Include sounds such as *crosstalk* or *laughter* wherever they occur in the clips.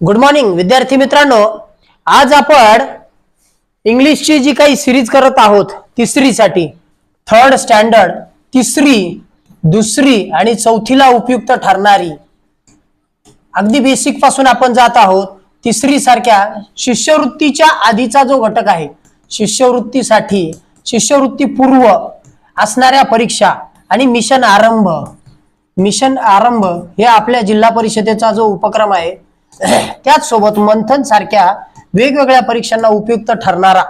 Good morning विद्यार्थी मित्रांनो. आज आपण इंग्लिशची जी काही सिरीज करत आहोत तिसरीसाठी थर्ड स्टँडर्ड तिसरी दुसरी आणि चौथीला उपयुक्त ठरणारी अगदी बेसिकपासून आपण जात आहोत तिसरी सारख्या शिष्यवृत्तीच्या आधीचा जो घटक आहे शिष्यवृत्तीसाठी शिष्यवृत्ती पूर्व असणाऱ्या परीक्षा आणि मिशन आरंभ. मिशन आरंभ हे आपल्या जिल्हा परिषदेचा जो उपक्रम आहे *clears throat* त्याच सोबत मंथन सारख्या वेगवेगळ्या परीक्षांना उपयुक्त ठरणारा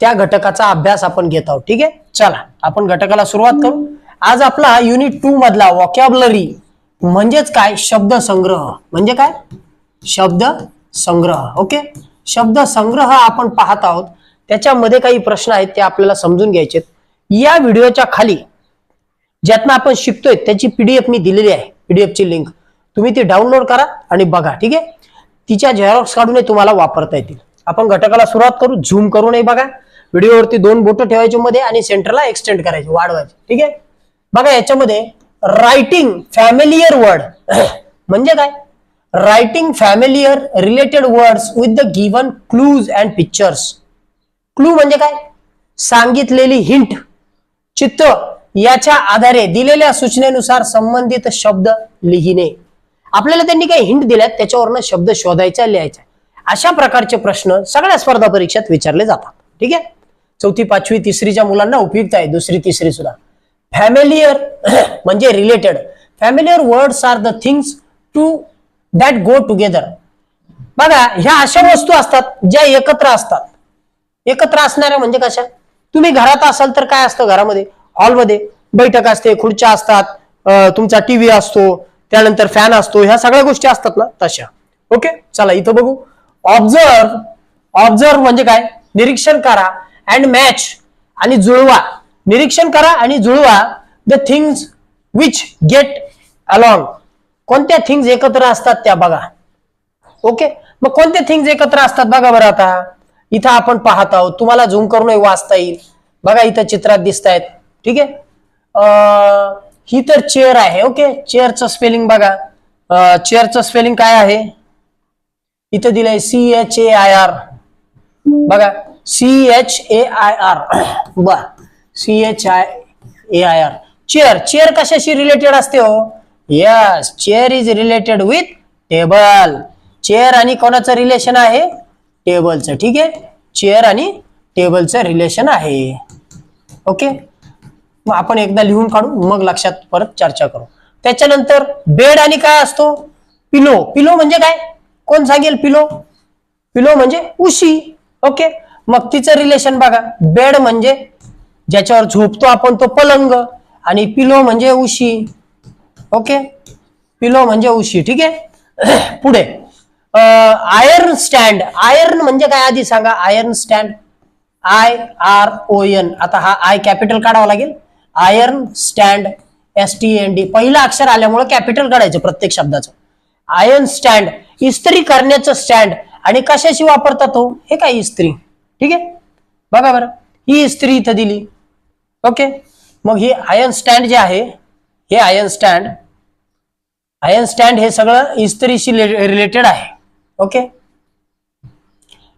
त्या घटकाचा अभ्यास आपण घेत आहोत. ठीक आहे? चला आपण घटकाला सुरुवात करू. आज आपला युनिट टू मधला वॉकॅबलरी म्हणजेच काय? शब्द संग्रह. म्हणजे काय? शब्द संग्रह. ओके? शब्द संग्रह आपण पाहत आहोत. त्याच्यामध्ये काही प्रश्न आहेत ते आपल्याला समजून घ्यायचे या व्हिडिओच्या खाली ज्यातनं आपण शिकतोय त्याची पीडीएफ मी दिलेली आहे. पीडीएफ ची लिंक तुम्ही ती डाउनलोड करा आणि बघा ठीक आहे? तिच्या झेरॉक्स काढूनही तुम्हाला वापरता येतील. आपण घटकाला सुरुवात करू झूम करू नये बघा. व्हिडिओवरती दोन बोटं ठेवायचे मध्ये आणि सेंटरला एक्सटेंड करायचे वाढवायचे ठीक आहे? बघा याच्यामध्ये रायटिंग फॅमिलियर वर्ड म्हणजे काय? Writing familiar related words with the given clues and pictures clue म्हणजे काय? सांगितलेली हिंट चित्र. याच्या आधारे दिलेल्या सूचनेनुसार संबंधित शब्द लिहिणे. आपल्याला त्यांनी काही हिंट दिल्यात त्याच्यावरनं शब्द शोधायचा लिहायचा. अशा प्रकारचे प्रश्न सगळ्या स्पर्धा परीक्षेत विचारले जातात. ठीक आहे? चौथी पाचवी तिसरीच्या मुलांना उपयुक्त आहे दुसरी तिसरी सुद्धा. फॅमिलियर *clears throat* म्हणजे related familiar words are the things to that go together बघा ह्या अशा वस्तू असतात ज्या एकत्र असतात. एकत्र असणाऱ्या म्हणजे कशा? तुम्ही घरात असाल तर काय असतं घरामध्ये? हॉलमध्ये बैठक असते खुर्च्या असतात तुमचा टीव्ही असतो त्यानंतर फॅन असतो ह्या सगळ्या गोष्टी असतात ना तशा. ओके चला इथं बघू. ऑब्झर्व ऑब्झर्व म्हणजे काय? निरीक्षण करा अँड मॅच आणि जुळवा. निरीक्षण करा आणि जुळवा the things which get along कोणत्या थिंग्स एकत्र असतात त्या बघा. ओके मग कोणत्या थिंग्स एकत्र असतात बघा बरं आता. इथं आपण पाहत आहोत. तुम्हाला झूम करूनही वाचता येईल. बघा इथं चित्रात दिसत आहेत ठीक आहे? ही तर चेअर आहे ओके चेअरचं स्पेलिंग बघा. चेअरचं स्पेलिंग काय आहे? इथं दिलंय C H A I R बघा C H A I R बर. C H I A I R chair chair कशाशी रिलेटेड असते हो? Yes chair is related with table chair आणि कोणाचं रिलेशन आहे? टेबलचं ठीक आहे? चेअर आणि टेबलचं रिलेशन आहे. ओके मग आपण एकदा लिहून काढू मग लक्षात परत चर्चा करू. त्याच्यानंतर बेड आणि काय असतो? पिलो. पिलो म्हणजे काय? कोण सांगेल पिलो? पिलो म्हणजे उशी. ओके? मग तिचं रिलेशन बघा. बेड म्हणजे ज्याच्यावर झोपतो आपण तो पलंग आणि पिलो म्हणजे उशी. ओके? पिलो म्हणजे उशी. ठीक आहे? *clears throat* पुढे. आयर्न स्टँड आयर्न म्हणजे काय? आधी सांगा. Iron stand I R O N आता हा आय कॅपिटल काढावा लागेल. Iron stand S T N D पहिलं अक्षर आल्यामुळे कॅपिटल काढायचं प्रत्येक शब्दाचं. आयर्न स्टँड इस्त्री करण्याचं स्टँड आणि कशाशी वापरतात तो हे काय इस्त्री? ठीक आहे? बघा बरं. ही इस्त्री इथं दिली. ओके? मग ही आयर्न स्टँड जे आहे हे आयर्न स्टँड आयर्न स्टँड हे सगळं इस्त्रीशी रिलेटेड आहे. ओके?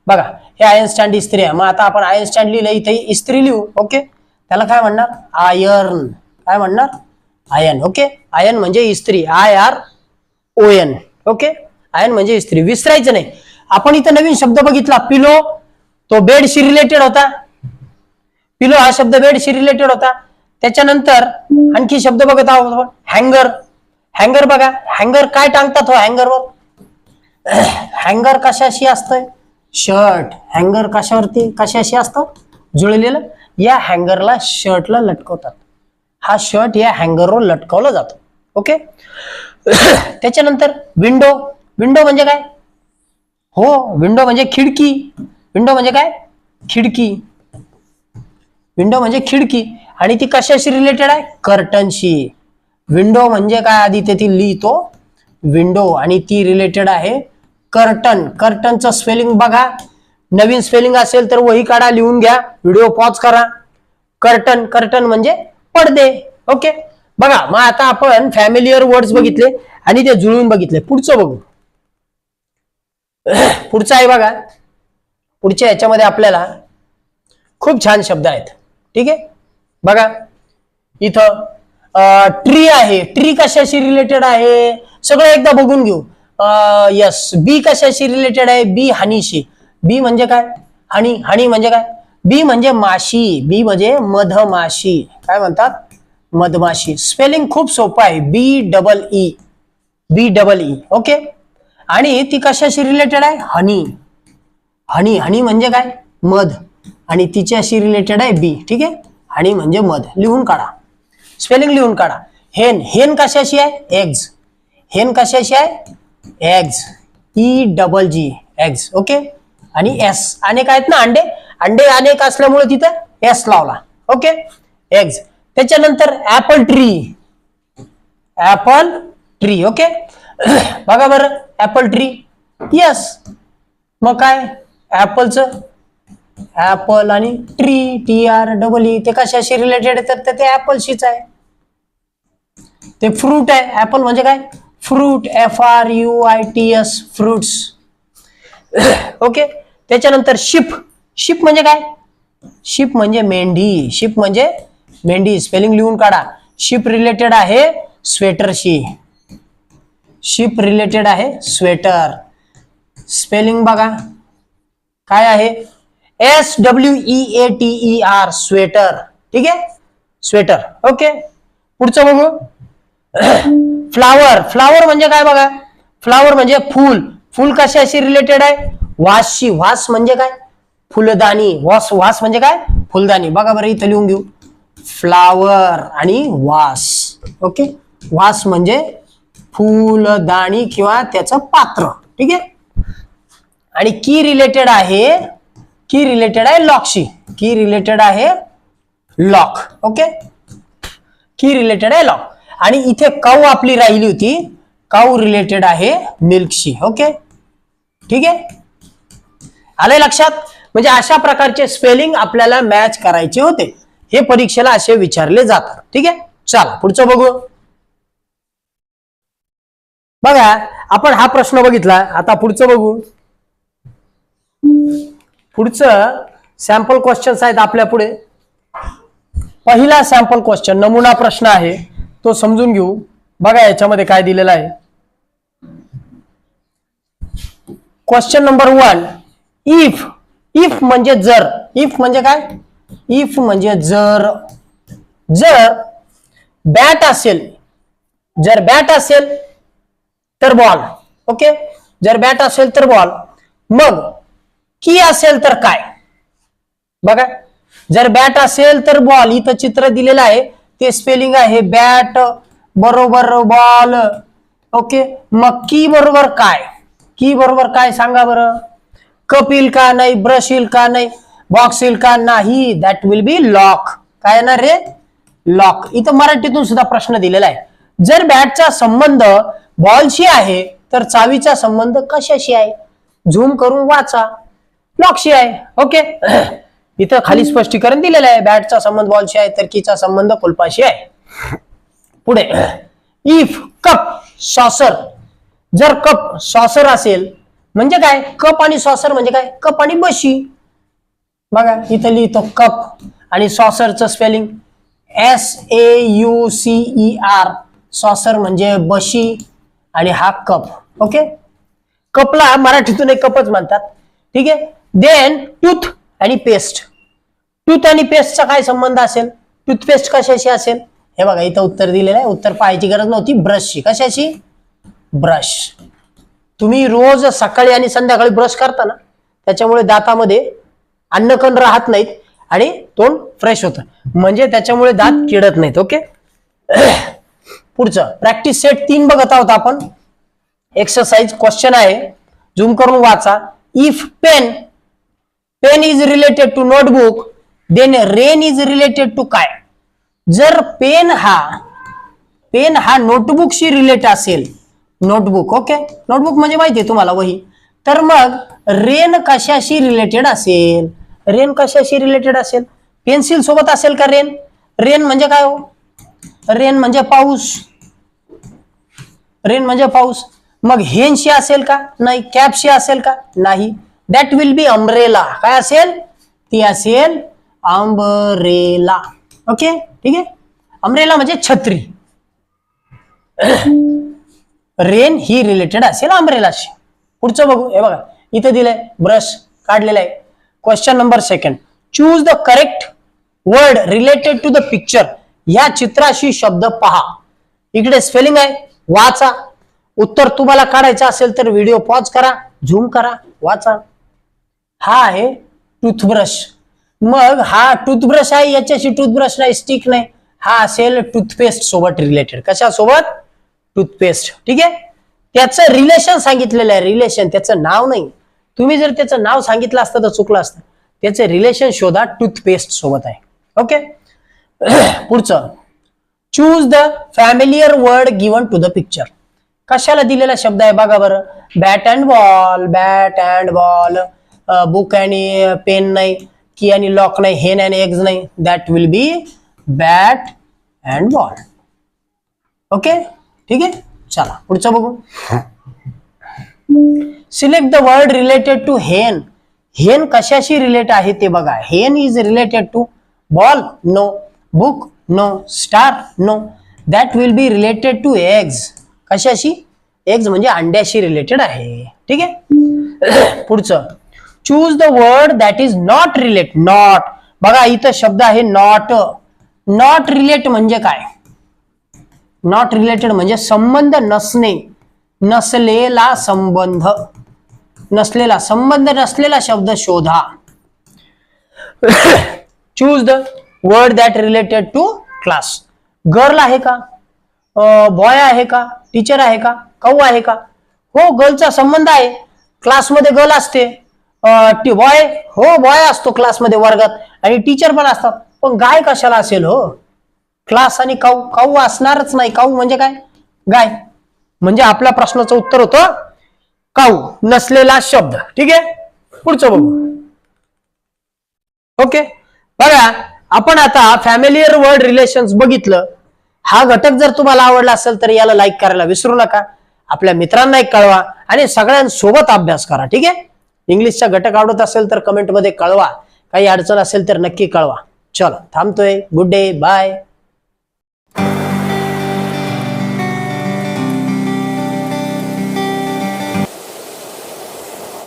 बघा. हे आयर्न स्टँड इस्त्री आहे. मग आता आपण आयर्न स्टँड लिहिलं इथे इस्त्री लिहू. ओके? त्याला काय म्हणणार? आयर्न. काय म्हणणार? Ion okay? आयन म्हणजे इस्त्री. I R O N. Okay? Iron म्हणजे इस्त्री. विसरायचं नाही. आपण इथं नवीन शब्द बघितला. पिलो. तो बेडशी रिलेटेड होता. पिलो हा शब्द बेडशी रिलेटेड होता. त्याच्यानंतर आणखी शब्द बघत आहोत आपण. हँगर. हँगर बघा. हँगर काय टांगतात हो हँगरवर? हँगर कशाशी असतंय? शर्ट. हँगर कशावरती कशाशी असतं? जुळलेलं? या हँगरला शर्टला लटकवतात. हा शर्ट या हँगरवर लटकवला जातो. ओके? *coughs* त्याच्यानंतर विंडो. विंडो म्हणजे काय? हो विंडो म्हणजे खिडकी. विंडो म्हणजे काय? खिडकी. विंडो म्हणजे खिडकी. आणि ती कशाशी रिलेटेड आहे? कर्टनशी. विंडो म्हणजे काय आधी ते ती लिहितो. विंडो. आणि ती रिलेटेड आहे कर्टन. कर्टनचं स्पेलिंग बघा. नवीन स्पेलिंग असेल तर वही काढा लिहून घ्या. व्हिडिओ पॉज करा. कर्टन कर्टन म्हणजे पडदे. ओके बघा मग आता आपण फॅमिलियर वर्ड्स बघितले आणि ते जुळून बघितले. पुढचं बघू. *clears throat* पुढचं आहे बघा. पुढच्या याच्यामध्ये आपल्याला खूप छान शब्द आहेत. ठीक आहे? बघा. इथं ट्री आहे. ट्री कशाशी रिलेटेड आहे? सगळं एकदा बघून घेऊ. यस बी कशाशी रिलेटेड आहे? बी हानीशी बी म्हणजे काय? हनी हनी म्हणजे काय? बी म्हणजे माशी बी म्हणजे मधमाशी. काय म्हणतात? मधमाशी. स्पेलिंग खूप सोपं आहे. B double E B double E okay आणि ती कशाशी रिलेटेड आहे? हनी हनी हनी म्हणजे काय? मध. आणि तिच्याशी रिलेटेड आहे बी ठीक आहे? हनी म्हणजे मध. लिहून काढा. स्पेलिंग लिहून काढा. हेन हेन कशाशी आहे? एग्ज हेन कशाशी आहे? Eggs E double G eggs okay आणि एस अनेक आहेत ना अंडे? अंडे अनेक असल्यामुळे तिथं एस लावला. ओके एग्ज त्याच्यानंतर apple tree apple tree okay बघा बरं ऍपल ट्री यस मग काय? ऍपलचं ऍपल आणि tree T R double E ते कशाशी रिलेटेड तर ते ऍपलशीच आहे. ते फ्रूट आहे. ऍपल म्हणजे काय? Fruit F R U I T S fruits okay त्याच्यानंतर शिप. शिप म्हणजे काय? शिप म्हणजे मेंढी. शिप म्हणजे मेंढी. स्पेलिंग लिहून काढा. शिप रिलेटेड आहे स्वेटरशी. शिप रिलेटेड आहे स्वेटर. स्पेलिंग बघा. काय आहे? S W E A T E R sweater. ठीक आहे? स्वेटर. ओके? पुढचं बघू. *clears throat* फ्लावर. फ्लावर म्हणजे काय बघा? फ्लावर म्हणजे फूल. फूल कशाशी रिलेटेड आहे? वासशी वास म्हणजे काय? फुलदाणी. वास वास म्हणजे काय? फुलदाणी. बघा बरं इथं लिहून घेऊ. फ्लावर आणि वास. ओके वास म्हणजे फुलदाणी किंवा त्याचं पात्र. ठीक आहे? आणि की रिलेटेड आहे की रिलेटेड आहे लॉकशी की रिलेटेड आहे लॉक ओके की रिलेटेड आहे लॉक आणि इथे काऊ आपली राहिली होती. काऊ रिलेटेड आहे मिल्कशी ओके ठीक आहे? आलंय लक्षात? म्हणजे अशा प्रकारचे स्पेलिंग आपल्याला मॅच करायचे होते. हे परीक्षेला असे विचारले जातात. ठीक आहे? चला पुढचं बघू. बघा आपण हा प्रश्न बघितला. आता पुढचं बघू. पुढचं सॅम्पल क्वेश्चन्स आहेत आपल्या पुढे. पहिला सॅम्पल क्वेश्चन नमुना प्रश्न आहे. तो समजून घेऊ. बघा याच्यामध्ये काय दिलेलं आहे. Question number one if if म्हणजे जर. इफ म्हणजे काय? इफ म्हणजे जर. जर बॅट असेल जर बॅट असेल तर बॉल ओके जर बॅट असेल तर बॉल मग की असेल तर काय? बघा. जर बॅट असेल तर बॉल इथं चित्र दिलेलं आहे. ते स्पेलिंग आहे बॅट बरोबर बॉल ओके मग की बरोबर काय? की बरोबर काय? सांगा बरं. कप येईल का नाही ब्रश येईल का नाही बॉक्स येईल का नाही दॅट विल बी लॉक काय येणार रे? लॉक इथं मराठीतून सुद्धा प्रश्न दिलेला आहे. जर बॅटचा संबंध बॉलशी आहे तर चावीचा संबंध कशाशी आहे? झूम करून वाचा. लॉकशी आहे. ओके *clears throat* इथं खाली स्पष्टीकरण दिलेलं आहे. बॅटचा संबंध बॉलशी आहे तर कीचा संबंध कुलपाशी आहे. पुढे. इफ कप सॉसर जर कप सॉसर असेल म्हणजे काय? कप आणि सॉसर म्हणजे काय? कप आणि बशी. बघा इथं लिहितो कप आणि सॉसरचं spelling S A U C E R saucer म्हणजे बशी आणि हा कप. ओके? कपला मराठीतून एक कपच म्हणतात. ठीक आहे? देन टूथ आणि पेस्ट टूथ आणि पेस्टचा काय संबंध असेल? टूथपेस्ट कशाशी असेल? हे बघा इथं उत्तर दिलेलं आहे. उत्तर पाहायची गरज नव्हती. ब्रशची कशाशी? ब्रश तुम्ही रोज सकाळी आणि संध्याकाळी ब्रश करता ना त्याच्यामुळे दातामध्ये अन्नकण राहत नाहीत आणि तोंड फ्रेश होतं. म्हणजे त्याच्यामुळे दात किडत नाहीत ओके *clears throat* पुढचं प्रॅक्टिस सेट तीन बघत आहोत आपण. एक्सरसाइज क्वेश्चन आहे. झूम करून वाचा. If pen pen is related to notebook then rain is related to काय? जर पेन हा पेन हा नोटबुकशी रिलेट असेल नोटबुक ओके? नोटबुक म्हणजे माहिती आहे तुम्हाला वही. तर मग रेन कशाशी रिलेटेड असेल? रेन कशाशी रिलेटेड असेल? पेन्सिल सोबत असेल का रेन? रेन म्हणजे काय हो? रेन म्हणजे पाऊस. रेन म्हणजे पाऊस. मग हेनशी असेल का? नाही. कॅपशी असेल का? नाही. दॅट विल बी अम्ब्रेला काय असेल? ती असेल अंबरेला ओके? ठीक आहे? अम्ब्रेला म्हणजे छत्री. रेन ही रिलेटेड असेल अम्ब्रेलाशी पुढचं बघू. हे बघा. इथे दिलंय ब्रश काढलेला आहे. Question number second choose the correct word related to the picture या चित्राशी शब्द पहा. इकडे स्पेलिंग आहे. वाचा. उत्तर तुम्हाला काढायचं असेल तर व्हिडिओ पॉज करा. झूम करा. वाचा. हा आहे टूथब्रश मग हा टूथब्रश आहे याच्याशी टूथब्रश नाही स्टिक नाही. हा असेल टूथपेस्ट सोबत रिलेटेड कशासोबत? टूथपेस्ट ठीक आहे? त्याचं रिलेशन सांगितलेलं आहे रिलेशन त्याचं नाव नाही. तुम्ही जर त्याचं नाव सांगितलं असतं तर चुकलं असतं. त्याचं रिलेशन शोधा टूथपेस्ट सोबत आहे. ओके *clears throat* पुढचं. Choose the familiar word given to the picture कशाला दिलेला शब्द आहे बघा बरं. Bat and ball bat and ball book आणि पेन नाही की आणि लॉक नाही हेन आणि एग्ज नाही. That will be bat and ball okay ठीक आहे? चला पुढचं बघू. Select the word related to hen hen कशाशी रिलेट आहे ते बघा. Hen is related to ball no book no star no that will be related to eggs कशाशी? एग्ज म्हणजे अंड्याशी रिलेटेड आहे. ठीक आहे? *coughs* पुढचं. Choose the word that is not relate not बघा इथं शब्द आहे नॉट नॉट रिलेट म्हणजे काय? नॉट रिलेटेड म्हणजे संबंध नसणे नसलेला संबंध. नसलेला संबंध नसलेला शब्द शोधा. Choose the word that related to class girl आहे का? बॉय आहे का? टीचर आहे का? कौ आहे का? हो गर्लचा संबंध आहे. क्लासमध्ये गर्ल असते. बॉय हो बॉय असतो क्लासमध्ये वर्गात. आणि टीचर पण असतात. पण गाय कशाला असेल हो? क्लास आणि काऊ काऊ असणारच नाही. काऊ म्हणजे काय? गाय. म्हणजे आपल्या प्रश्नाचं उत्तर होतं काऊ नसलेला शब्द. ठीक आहे? पुढचं बघू. ओके? बघा आपण आता फॅमिलियर वर्ड रिलेशन्स बघितलं. हा घटक जर तुम्हाला आवडला असेल तर याला लाईक करायला विसरू नका. आपल्या मित्रांना एक कळवा आणि सगळ्यांसोबत अभ्यास करा. ठीक आहे? इंग्लिशचा घटक आवडत असेल तर कमेंटमध्ये कळवा. काही अडचण असेल तर नक्की कळवा. चलो थांबतोय. Good day bye